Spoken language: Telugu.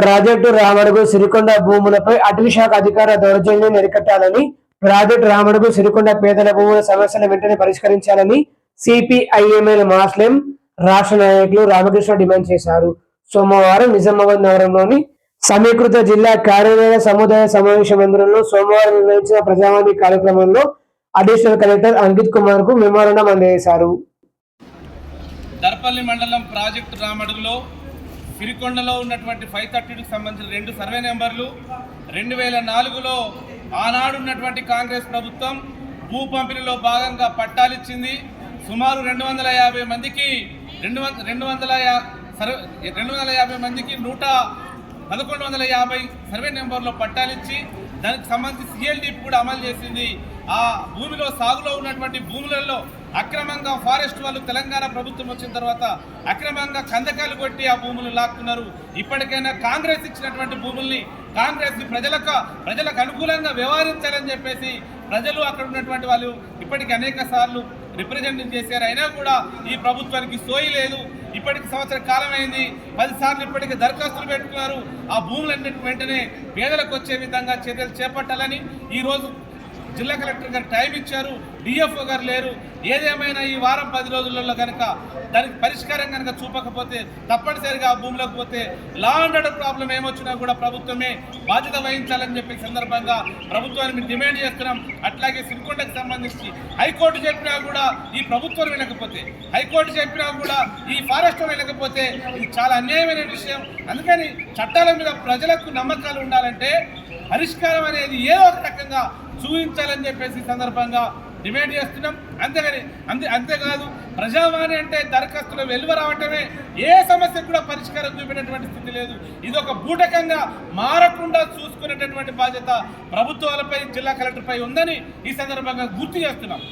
ప్రాజెక్టు రామడుగు సిరికొండ భూములపై అటవీ శాఖ అధికార దౌర్జన్యం అరికట్టాలని ప్రాజెక్టు రామడుగు సిరికొండ పేదల భూముల సమస్యల వెంటనే పరిష్కరించాలని సిపిఐఎంఎల్ మాస్లెం రాష్ట్ర నాయకులు రామకృష్ణ డిమాండ్ చేశారు. సోమవారం నిజామాబాద్ నగరంలోని సమీకృత జిల్లా కార్యాలయ సముదాయ సమావేశ మందిరంలో సోమవారం నిర్వహించిన ప్రజావాణి కార్యక్రమంలో అడిషనల్ కలెక్టర్ అంకిత్ కుమార్కు మెమోరండం అందజేశారు. దర్పల్లి మండలం ప్రాజెక్టు రామడుగులో సిరికొండలో ఉన్నటువంటి ఫైవ్ థర్టీకి సంబంధించిన రెండు సర్వే నెంబర్లు రెండు వేల నాలుగులో ఆనాడున్నటువంటి కాంగ్రెస్ ప్రభుత్వం భూ పంపిణీలో భాగంగా పట్టాలిచ్చింది సుమారు రెండు వందల యాభై మందికి రెండు వంద రెండు వందల సర్వే రెండు వందల యాభై మందికి నూట పదకొండు వందల యాభై సర్వే నెంబర్లో పట్టాలిచ్చి దానికి సంబంధించి సిఎల్డి కూడా అమలు చేసింది. ఆ భూమిలో సాగులో ఉన్నటువంటి భూములలో అక్రమంగా ఫారెస్ట్ వాళ్ళు తెలంగాణ ప్రభుత్వం వచ్చిన తర్వాత అక్రమంగా కందకాలు కొట్టి ఆ భూములు లాక్కున్నారు. ఇప్పటికైనా కాంగ్రెస్ ఇచ్చినటువంటి భూముల్ని కాంగ్రెస్ ప్రజలకు ప్రజలకు అనుకూలంగా వ్యవహరించాలని చెప్పేసి ప్రజలు అక్కడ ఉన్నటువంటి వాళ్ళు ఇప్పటికి అనేక సార్లు రిప్రజెంట్ చేశారు. అయినా కూడా ఈ ప్రభుత్వానికి సోయి లేదు. ఇప్పటికి సంవత్సర కాలం అయింది పది సార్లు ఇప్పటికి దరఖాస్తులు పెట్టుకున్నారు. ఆ భూములన్నింటి వెంటనే పేదలకు వచ్చే విధంగా చర్యలు చేపట్టాలని ఈరోజు జిల్లా కలెక్టర్ గారు టైం ఇచ్చారు డిఎఫ్ఓ గారు లేరు. ఏదేమైనా ఈ వారం పది రోజులలో కనుక దానికి పరిష్కారం కనుక చూపకపోతే తప్పనిసరిగా ఆ భూములకు పోతే లా అండ్ ఆర్డర్ ప్రాబ్లం ఏమొచ్చినా కూడా ప్రభుత్వమే బాధ్యత వహించాలని చెప్పి సందర్భంగా ప్రభుత్వాన్ని మేము డిమాండ్ చేస్తున్నాం. అట్లాగే సిరికొండకు సంబంధించి హైకోర్టు చెప్పినా కూడా ఈ ప్రభుత్వం వినకపోతే హైకోర్టు చెప్పినా కూడా ఈ ఫారెస్ట్ వినకపోతే ఇది చాలా అన్యాయమైన విషయం. అందుకని చట్టాల మీద ప్రజలకు నమ్మకాలు ఉండాలంటే పరిష్కారం అనేది ఏదో ఒక రకంగా చూపించాలని చెప్పేసి ఈ సందర్భంగా డిమాండ్ చేస్తున్నాం. అంతేగాని అంతే అంతేకాదు ప్రజావాణి అంటే దరఖాస్తులు వెలువ రావటమే ఏ సమస్యకు కూడా పరిష్కారం చూపినటువంటి స్థితి లేదు. ఇది ఒక బూటకంగా మారకుండా చూసుకునేటటువంటి బాధ్యత ప్రభుత్వాలపై జిల్లా కలెక్టర్పై ఉందని ఈ సందర్భంగా గుర్తు చేస్తున్నాం.